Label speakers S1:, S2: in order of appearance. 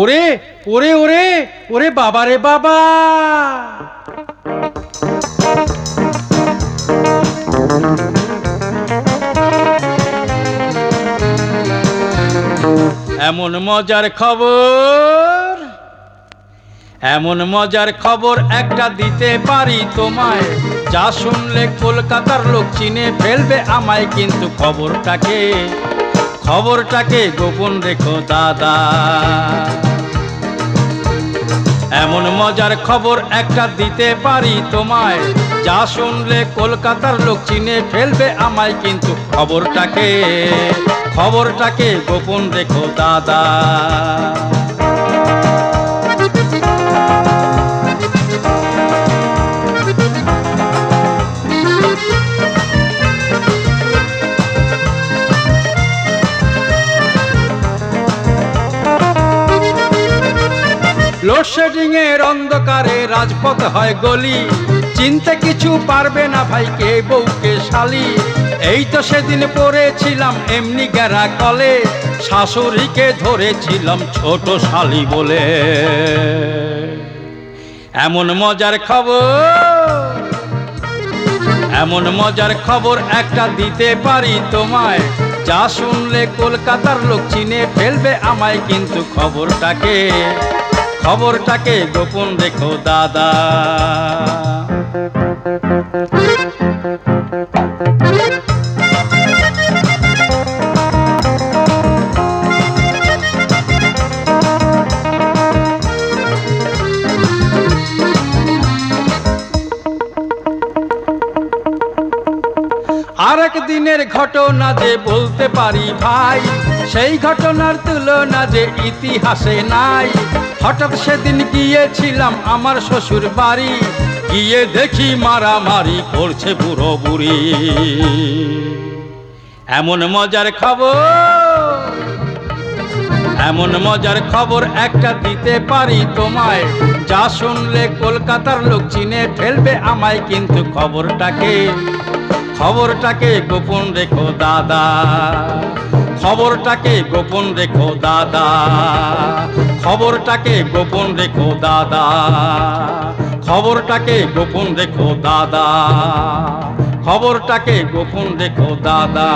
S1: ওরে ওরে ওরে ওরে বাবা রে বাবা। এমন মজার খবর, এমন মজার খবর একটা দিতে পারি তোমায়। যা শুনলে কলকাতার লোক চিনে ফেলবে আমায়, কিন্তু খবরটাকে খবরটাকে গোপন রেখো দাদা। মজার খবর একটা দিতে পারি তোমায়। যা শুনলে কলকাতার লোক চিনে ফেলবে আমায় কিন্তু খবরটাকে। খবরটাকে গোপন রেখো দাদা। লোডশেডিং এর অন্ধকারে রাজপথ হয় গলি। চিনতে কিছু পারবে না ভাই কে বউকে, শালি। এই তো সেদিন পড়েছিলাম এমনি গেরা কলে শাশুড়িকে ধরেছিলাম ছোট শালি বলে। এমন মজার খবর, এমন মজার খবর একটা দিতে পারি তোমায়। যা শুনলে কলকাতার লোক চিনে ফেলবে আমায় কিন্তু খবরটাকে। খবরটাকে গোপন রেখো দাদা। আর এক দিনের ঘটনা যে বলতে পারি ভাই সেই ঘটনার তুলনা যে ইতিহাসে নাই। হঠাৎ সেদিন গিয়েছিলাম আমার শ্বশুর বাড়ি। গিয়ে দেখি মারামারি করছে বুড়ো বুড়ি। এমন মজার খবর, এমন মজার খবর একটা দিতে পারি তোমায়। যা শুনলে কলকাতার লোক চিনে ফেলবে আমায়, কিন্তু খবরটাকে খবরটাকে গোপন রেখো দাদা। খবরটাকে গোপন রেখো দাদা। খবরটাকে গোপন রেখো দাদা। খবরটাকে গোপন রেখো দাদা। খবরটাকে গোপন রেখো দাদা।